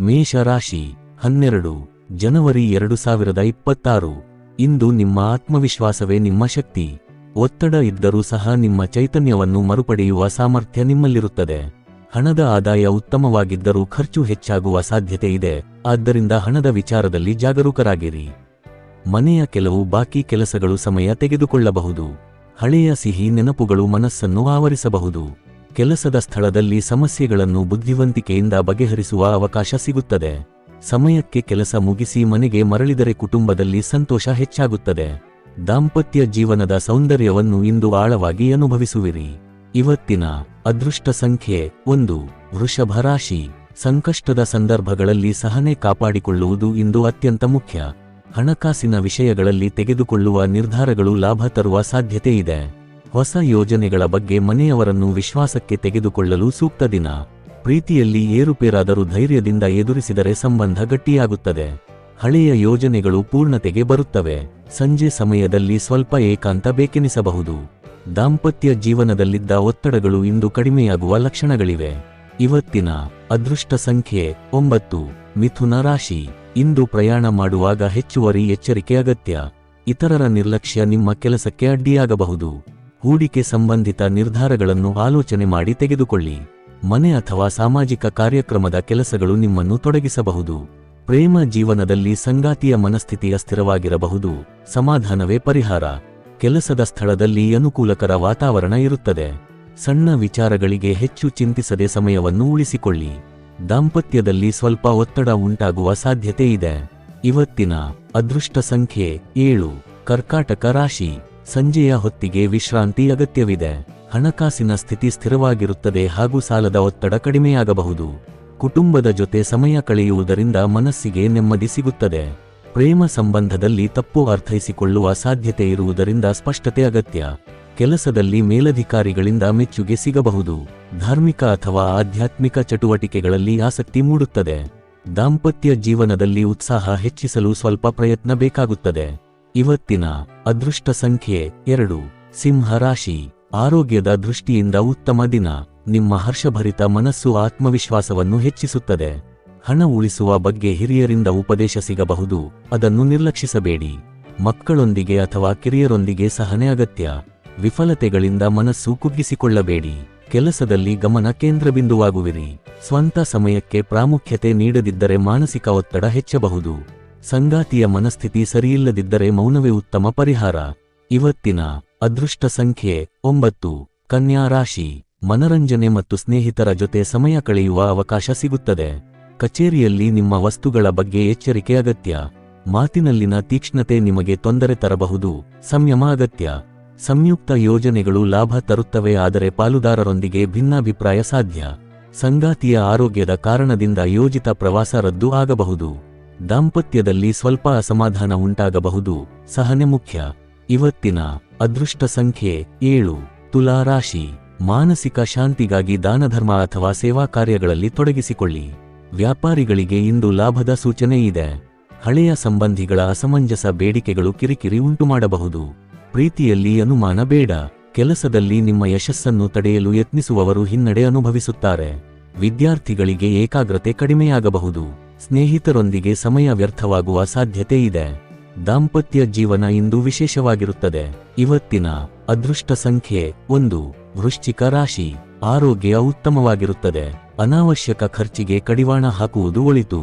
ಮೇಷ ರಾಶಿ ಹನ್ನೆರಡು, ಜನವರಿ ಎರಡು ಸಾವಿರದ ಇಪ್ಪತ್ತಾರು. ಇಂದು ನಿಮ್ಮ ಆತ್ಮವಿಶ್ವಾಸವೇ ನಿಮ್ಮ ಶಕ್ತಿ. ಒತ್ತಡ ಇದ್ದರೂ ಸಹ ನಿಮ್ಮ ಚೈತನ್ಯವನ್ನು ಮರುಪಡೆಯುವ ಸಾಮರ್ಥ್ಯ ನಿಮ್ಮಲ್ಲಿರುತ್ತದೆ. ಹಣದ ಆದಾಯ ಉತ್ತಮವಾಗಿದ್ದರೂ ಖರ್ಚು ಹೆಚ್ಚಾಗುವ ಸಾಧ್ಯತೆ ಇದೆ. ಆದ್ದರಿಂದ ಹಣದ ವಿಚಾರದಲ್ಲಿ ಜಾಗರೂಕರಾಗಿರಿ. ಮನೆಯ ಕೆಲವು ಬಾಕಿ ಕೆಲಸಗಳು ಸಮಯ ತೆಗೆದುಕೊಳ್ಳಬಹುದು. ಹಳೆಯ ಸಿಹಿ ನೆನಪುಗಳು ಮನಸ್ಸನ್ನು ಆವರಿಸಬಹುದು. ಕೆಲಸದ ಸ್ಥಳದಲ್ಲಿ ಸಮಸ್ಯೆಗಳನ್ನು ಬುದ್ಧಿವಂತಿಕೆಯಿಂದ ಬಗೆಹರಿಸುವ ಅವಕಾಶ ಸಿಗುತ್ತದೆ. ಸಮಯಕ್ಕೆ ಕೆಲಸ ಮುಗಿಸಿ ಮನೆಗೆ ಮರಳಿದರೆ ಕುಟುಂಬದಲ್ಲಿ ಸಂತೋಷ ಹೆಚ್ಚಾಗುತ್ತದೆ. ದಾಂಪತ್ಯ ಜೀವನದ ಸೌಂದರ್ಯವನ್ನು ಇಂದು ಆಳವಾಗಿ ಅನುಭವಿಸುವಿರಿ. ಇವತ್ತಿನ ಅದೃಷ್ಟ ಸಂಖ್ಯೆ ಒಂದು. ವೃಷಭ ರಾಶಿ. ಸಂಕಷ್ಟದ ಸಂದರ್ಭಗಳಲ್ಲಿ ಸಹನೆ ಕಾಪಾಡಿಕೊಳ್ಳುವುದು ಇಂದು ಅತ್ಯಂತ ಮುಖ್ಯ. ಹಣಕಾಸಿನ ವಿಷಯಗಳಲ್ಲಿ ತೆಗೆದುಕೊಳ್ಳುವ ನಿರ್ಧಾರಗಳು ಲಾಭ ತರುವ ಸಾಧ್ಯತೆ ಇದೆ. ಹೊಸ ಯೋಜನೆಗಳ ಬಗ್ಗೆ ಮನೆಯವರನ್ನು ವಿಶ್ವಾಸಕ್ಕೆ ತೆಗೆದುಕೊಳ್ಳಲು ಸೂಕ್ತ ದಿನ. ಪ್ರೀತಿಯಲ್ಲಿ ಏರುಪೇರಾದರೂ ಧೈರ್ಯದಿಂದ ಎದುರಿಸಿದರೆ ಸಂಬಂಧ ಗಟ್ಟಿಯಾಗುತ್ತದೆ. ಹಳೆಯ ಯೋಜನೆಗಳು ಪೂರ್ಣತೆಗೆ ಬರುತ್ತವೆ. ಸಂಜೆ ಸಮಯದಲ್ಲಿ ಸ್ವಲ್ಪ ಏಕಾಂತ ಬೇಕೆನಿಸಬಹುದು. ದಾಂಪತ್ಯ ಜೀವನದಲ್ಲಿದ್ದ ಒತ್ತಡಗಳು ಇಂದು ಕಡಿಮೆಯಾಗುವ ಲಕ್ಷಣಗಳಿವೆ. ಇವತ್ತಿನ ಅದೃಷ್ಟ ಸಂಖ್ಯೆ ಒಂಬತ್ತು. ಮಿಥುನ ರಾಶಿ. ಇಂದು ಪ್ರಯಾಣ ಮಾಡುವಾಗ ಹೆಚ್ಚುವರಿ ಎಚ್ಚರಿಕೆ ಅಗತ್ಯ. ಇತರರ ನಿರ್ಲಕ್ಷ್ಯ ನಿಮ್ಮ ಕೆಲಸಕ್ಕೆ ಅಡ್ಡಿಯಾಗಬಹುದು. ಹೂಡಿಕೆ ಸಂಬಂಧಿತ ನಿರ್ಧಾರಗಳನ್ನು ಆಲೋಚನೆ ಮಾಡಿ ತೆಗೆದುಕೊಳ್ಳಿ. ಮನೆ ಅಥವಾ ಸಾಮಾಜಿಕ ಕಾರ್ಯಕ್ರಮದ ಕೆಲಸಗಳು ನಿಮ್ಮನ್ನು ತೊಡಗಿಸಬಹುದು. ಪ್ರೇಮ ಜೀವನದಲ್ಲಿ ಸಂಗಾತಿಯ ಮನಸ್ಥಿತಿ ಅಸ್ಥಿರವಾಗಿರಬಹುದು ಸಮಾಧಾನವೇ ಪರಿಹಾರ. ಕೆಲಸದ ಸ್ಥಳದಲ್ಲಿ ಅನುಕೂಲಕರ ವಾತಾವರಣ ಇರುತ್ತದೆ. ಸಣ್ಣ ವಿಚಾರಗಳಿಗೆ ಹೆಚ್ಚು ಚಿಂತಿಸದೆ ಸಮಯವನ್ನು ಉಳಿಸಿಕೊಳ್ಳಿ. ದಾಂಪತ್ಯದಲ್ಲಿ ಸ್ವಲ್ಪ ಒತ್ತಡ ಉಂಟಾಗುವ ಸಾಧ್ಯತೆ ಇದೆ. ಇವತ್ತಿನ ಅದೃಷ್ಟ ಸಂಖ್ಯೆ ಏಳು. ಕರ್ಕಾಟಕ ರಾಶಿ. ಸಂಜೆಯ ಹೊತ್ತಿಗೆ ವಿಶ್ರಾಂತಿ ಅಗತ್ಯವಿದೆ. ಹಣಕಾಸಿನ ಸ್ಥಿತಿ ಸ್ಥಿರವಾಗಿರುತ್ತದೆ ಹಾಗೂ ಸಾಲದ ಒತ್ತಡ ಕಡಿಮೆಯಾಗಬಹುದು. ಕುಟುಂಬದ ಜೊತೆ ಸಮಯ ಕಳೆಯುವುದರಿಂದ ಮನಸ್ಸಿಗೆ ನೆಮ್ಮದಿ ಸಿಗುತ್ತದೆ. ಪ್ರೇಮ ಸಂಬಂಧದಲ್ಲಿ ತಪ್ಪು ಅರ್ಥೈಸಿಕೊಳ್ಳುವ ಸಾಧ್ಯತೆ ಇರುವುದರಿಂದ ಸ್ಪಷ್ಟತೆ ಅಗತ್ಯ. ಕೆಲಸದಲ್ಲಿ ಮೇಲಧಿಕಾರಿಗಳಿಂದ ಮೆಚ್ಚುಗೆ ಸಿಗಬಹುದು. ಧಾರ್ಮಿಕ ಅಥವಾ ಆಧ್ಯಾತ್ಮಿಕ ಚಟುವಟಿಕೆಗಳಲ್ಲಿ ಆಸಕ್ತಿ ಮೂಡುತ್ತದೆ. ದಾಂಪತ್ಯ ಜೀವನದಲ್ಲಿ ಉತ್ಸಾಹ ಹೆಚ್ಚಿಸಲು ಸ್ವಲ್ಪ ಪ್ರಯತ್ನ ಬೇಕಾಗುತ್ತದೆ. ಇವತ್ತಿನ ಅದೃಷ್ಟ ಸಂಖ್ಯೆ ಎರಡು. ಸಿಂಹ ರಾಶಿ. ಆರೋಗ್ಯದ ದೃಷ್ಟಿಯಿಂದ ಉತ್ತಮ ದಿನ. ನಿಮ್ಮ ಹರ್ಷಭರಿತ ಮನಸ್ಸು ಆತ್ಮವಿಶ್ವಾಸವನ್ನು ಹೆಚ್ಚಿಸುತ್ತದೆ. ಹಣ ಉಳಿಸುವ ಬಗ್ಗೆ ಹಿರಿಯರಿಂದ ಉಪದೇಶ ಸಿಗಬಹುದು. ಅದನ್ನು ನಿರ್ಲಕ್ಷಿಸಬೇಡಿ. ಮಕ್ಕಳೊಂದಿಗೆ ಅಥವಾ ಕಿರಿಯರೊಂದಿಗೆ ಸಹನೆ ಅಗತ್ಯ. ವಿಫಲತೆಗಳಿಂದ ಮನಸ್ಸು ಕುಗ್ಗಿಸಿಕೊಳ್ಳಬೇಡಿ. ಕೆಲಸದಲ್ಲಿ ಗಮನ ಕೇಂದ್ರಬಿಂದುವಾಗುವಿರಿ. ಸ್ವಂತ ಸಮಯಕ್ಕೆ ಪ್ರಾಮುಖ್ಯತೆ ನೀಡದಿದ್ದರೆ ಮಾನಸಿಕ ಒತ್ತಡ ಹೆಚ್ಚಬಹುದು. ಸಂಗಾತಿಯ ಮನಸ್ಥಿತಿ ಸರಿಯಿಲ್ಲದಿದ್ದರೆ ಮೌನವೇ ಉತ್ತಮ ಪರಿಹಾರ. ಇವತ್ತಿನ ಅದೃಷ್ಟ ಸಂಖ್ಯೆ ಒಂಬತ್ತು. ಕನ್ಯಾ ರಾಶಿ. ಮನರಂಜನೆ ಮತ್ತು ಸ್ನೇಹಿತರ ಜೊತೆ ಸಮಯ ಕಳೆಯುವ ಅವಕಾಶ ಸಿಗುತ್ತದೆ. ಕಚೇರಿಯಲ್ಲಿ ನಿಮ್ಮ ವಸ್ತುಗಳ ಬಗ್ಗೆ ಎಚ್ಚರಿಕೆ ಅಗತ್ಯ. ಮಾತಿನಲ್ಲಿನ ತೀಕ್ಷ್ಣತೆ ನಿಮಗೆ ತೊಂದರೆ ತರಬಹುದು. ಸಂಯಮ ಅಗತ್ಯ. ಸಂಯುಕ್ತ ಯೋಜನೆಗಳು ಲಾಭ ತರುತ್ತವೆ ಆದರೆ ಪಾಲುದಾರರೊಂದಿಗೆ ಭಿನ್ನಾಭಿಪ್ರಾಯ ಸಾಧ್ಯ. ಸಂಗಾತಿಯ ಆರೋಗ್ಯದ ಕಾರಣದಿಂದ ಯೋಜಿತ ಪ್ರವಾಸ ರದ್ದು ಆಗಬಹುದು. ದಾಂಪತ್ಯದಲ್ಲಿ ಸ್ವಲ್ಪ ಅಸಮಾಧಾನ ಉಂಟಾಗಬಹುದು. ಸಹನೆ ಮುಖ್ಯ. ಇವತ್ತಿನ ಅದೃಷ್ಟ ಸಂಖ್ಯೆ ಏಳು. ತುಲಾ ರಾಶಿ. ಮಾನಸಿಕ ಶಾಂತಿಗಾಗಿ ದಾನಧರ್ಮ ಅಥವಾ ಸೇವಾ ಕಾರ್ಯಗಳಲ್ಲಿ ತೊಡಗಿಸಿಕೊಳ್ಳಿ. ವ್ಯಾಪಾರಿಗಳಿಗೆ ಇಂದು ಲಾಭದ ಸೂಚನೆ ಇದೆ. ಹಳೆಯ ಸಂಬಂಧಿಗಳ ಅಸಮಂಜಸ ಬೇಡಿಕೆಗಳು ಕಿರಿಕಿರಿ ಉಂಟುಮಾಡಬಹುದು. ಪ್ರೀತಿಯಲ್ಲಿ ಅನುಮಾನ ಬೇಡ. ಕೆಲಸದಲ್ಲಿ ನಿಮ್ಮ ಯಶಸ್ಸನ್ನು ತಡೆಯಲು ಯತ್ನಿಸುವವರು ಹಿನ್ನಡೆ ಅನುಭವಿಸುತ್ತಾರೆ. ವಿದ್ಯಾರ್ಥಿಗಳಿಗೆ ಏಕಾಗ್ರತೆ ಕಡಿಮೆಯಾಗಬಹುದು. ಸ್ನೇಹಿತರೊಂದಿಗೆ ಸಮಯ ವ್ಯರ್ಥವಾಗುವ ಸಾಧ್ಯತೆ ಇದೆ. ದಾಂಪತ್ಯ ಜೀವನ ಇಂದು ವಿಶೇಷವಾಗಿರುತ್ತದೆ. ಇವತ್ತಿನ ಅದೃಷ್ಟ ಸಂಖ್ಯೆ ಒಂದು, ವೃಶ್ಚಿಕ ರಾಶಿ, ಆರೋಗ್ಯ ಉತ್ತಮವಾಗಿರುತ್ತದೆ. ಅನಾವಶ್ಯಕ ಖರ್ಚಿಗೆ ಕಡಿವಾಣ ಹಾಕುವುದು ಒಳಿತು.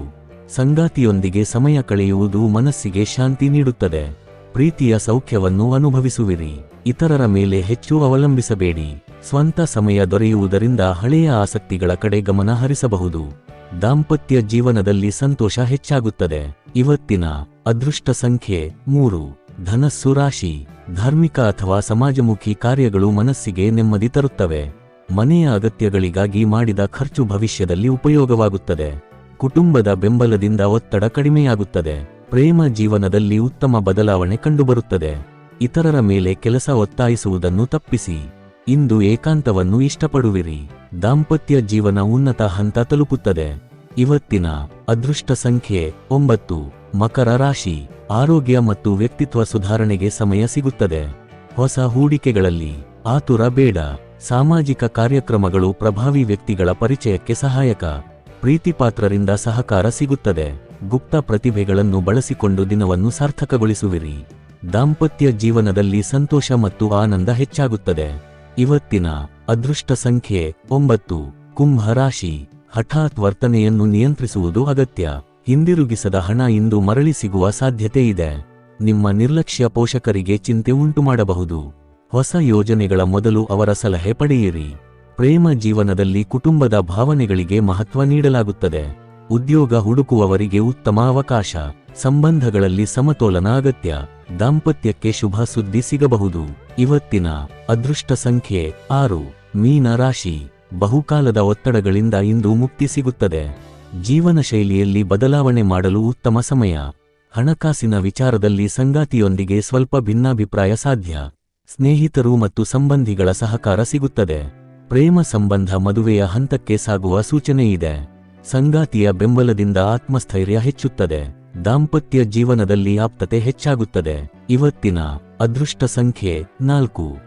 ಸಂಗಾತಿಯೊಂದಿಗೆ ಸಮಯ ಕಳೆಯುವುದು ಮನಸ್ಸಿಗೆ ಶಾಂತಿ ನೀಡುತ್ತದೆ. ಪ್ರೀತಿಯ ಸೌಖ್ಯವನ್ನು ಅನುಭವಿಸುವಿರಿ. ಇತರರ ಮೇಲೆ ಹೆಚ್ಚು ಅವಲಂಬಿಸಬೇಡಿ. ಸ್ವಂತ ಸಮಯ ದೊರೆಯುವುದರಿಂದ ಹಳೆಯ ಆಸಕ್ತಿಗಳ ಕಡೆ ಗಮನ ಹರಿಸಬಹುದು. ದಾಂಪತ್ಯ ಜೀವನದಲ್ಲಿ ಸಂತೋಷ ಹೆಚ್ಚಾಗುತ್ತದೆ. ಇವತ್ತಿನ ಅದೃಷ್ಟ ಸಂಖ್ಯೆ ಮೂರು. ಧನಸ್ಸು ರಾಶಿ. ಧಾರ್ಮಿಕ ಅಥವಾ ಸಮಾಜಮುಖಿ ಕಾರ್ಯಗಳು ಮನಸ್ಸಿಗೆ ನೆಮ್ಮದಿ ತರುತ್ತವೆ. ಮನೆಯ ಅಗತ್ಯಗಳಿಗಾಗಿ ಮಾಡಿದ ಖರ್ಚು ಭವಿಷ್ಯದಲ್ಲಿ ಉಪಯೋಗವಾಗುತ್ತದೆ. ಕುಟುಂಬದ ಬೆಂಬಲದಿಂದ ಒತ್ತಡ ಕಡಿಮೆಯಾಗುತ್ತದೆ. ಪ್ರೇಮ ಜೀವನದಲ್ಲಿ ಉತ್ತಮ ಬದಲಾವಣೆ ಕಂಡುಬರುತ್ತದೆ. ಇತರರ ಮೇಲೆ ಕೆಲಸ ಒತ್ತಾಯಿಸುವುದನ್ನು ತಪ್ಪಿಸಿ. ಇಂದು ಏಕಾಂತವನ್ನು ಇಷ್ಟಪಡುವಿರಿ. ದಾಂಪತ್ಯ ಜೀವನ ಉನ್ನತ ಹಂತ ತಲುಪುತ್ತದೆ. ಇವತ್ತಿನ ಅದೃಷ್ಟ ಸಂಖ್ಯೆ ಒಂಬತ್ತು. ಮಕರ ರಾಶಿ, ಆರೋಗ್ಯ ಮತ್ತು ವ್ಯಕ್ತಿತ್ವ ಸುಧಾರಣೆಗೆ ಸಮಯ ಸಿಗುತ್ತದೆ. ಹೊಸ ಹೂಡಿಕೆಗಳಲ್ಲಿ ಆತುರ ಬೇಡ. ಸಾಮಾಜಿಕ ಕಾರ್ಯಕ್ರಮಗಳು ಪ್ರಭಾವಿ ವ್ಯಕ್ತಿಗಳ ಪರಿಚಯಕ್ಕೆ ಸಹಾಯಕ. ಪ್ರೀತಿಪಾತ್ರರಿಂದ ಸಹಕಾರ ಸಿಗುತ್ತದೆ. ಗುಪ್ತ ಪ್ರತಿಭೆಗಳನ್ನು ಬಳಸಿಕೊಂಡು ದಿನವನ್ನು ಸಾರ್ಥಕಗೊಳಿಸುವಿರಿ. ದಾಂಪತ್ಯ ಜೀವನದಲ್ಲಿ ಸಂತೋಷ ಮತ್ತು ಆನಂದ ಹೆಚ್ಚಾಗುತ್ತದೆ. ಇವತ್ತಿನ ಅದೃಷ್ಟ ಸಂಖ್ಯೆ ಒಂಬತ್ತು. ಕುಂಭ ರಾಶಿ ಹಠಾತ್ ವರ್ತನೆಯನ್ನು ನಿಯಂತ್ರಿಸುವುದು ಅಗತ್ಯ. ಹಿಂದಿರುಗಿಸದ ಹಣ ಇಂದು ಮರಳಿ ಸಿಗುವ ಸಾಧ್ಯತೆ ಇದೆ. ನಿಮ್ಮ ನಿರ್ಲಕ್ಷ್ಯ ಪೋಷಕರಿಗೆ ಚಿಂತೆ ಉಂಟುಮಾಡಬಹುದು. ಹೊಸ ಯೋಜನೆಗಳ ಮೊದಲು ಅವರ ಸಲಹೆ ಪಡೆಯಿರಿ. ಪ್ರೇಮ ಜೀವನದಲ್ಲಿ ಕುಟುಂಬದ ಭಾವನೆಗಳಿಗೆ ಮಹತ್ವ ನೀಡಲಾಗುತ್ತದೆ. ಉದ್ಯೋಗ ಹುಡುಕುವವರಿಗೆ ಉತ್ತಮ ಅವಕಾಶ. ಸಂಬಂಧಗಳಲ್ಲಿ ಸಮತೋಲನ ಅಗತ್ಯ. ದಾಂಪತ್ಯಕ್ಕೆ ಶುಭ ಸುದ್ದಿ ಸಿಗಬಹುದು. ಇವತ್ತಿನ ಅದೃಷ್ಟ ಸಂಖ್ಯೆ ಆರು. ಮೀನ ರಾಶಿ. ಬಹುಕಾಲದ ಒತ್ತಡಗಳಿಂದ ಇಂದು ಮುಕ್ತಿ ಸಿಗುತ್ತದೆ. ಜೀವನ ಶೈಲಿಯಲ್ಲಿ ಬದಲಾವಣೆ ಮಾಡಲು ಉತ್ತಮ ಸಮಯ. ಹಣಕಾಸಿನ ವಿಚಾರದಲ್ಲಿ ಸಂಗಾತಿಯೊಂದಿಗೆ ಸ್ವಲ್ಪ ಭಿನ್ನಾಭಿಪ್ರಾಯ ಸಾಧ್ಯ. ಸ್ನೇಹಿತರು ಮತ್ತು ಸಂಬಂಧಿಗಳ ಸಹಕಾರ ಸಿಗುತ್ತದೆ. ಪ್ರೇಮ ಸಂಬಂಧ ಮದುವೆಯ ಹಂತಕ್ಕೆ ಸಾಗುವ ಸೂಚನೆಯಿದೆ. ಸಂಗಾತಿಯ ಬೆಂಬಲದಿಂದ ಆತ್ಮಸ್ಥೈರ್ಯ ಹೆಚ್ಚುತ್ತದೆ. ದಾಂಪತ್ಯ ಜೀವನದಲ್ಲಿ ಆಪ್ತತೆ ಹೆಚ್ಚಾಗುತ್ತದೆ. ಇವತ್ತಿನ ಅದೃಷ್ಟ ಸಂಖ್ಯೆ ನಾಲ್ಕು.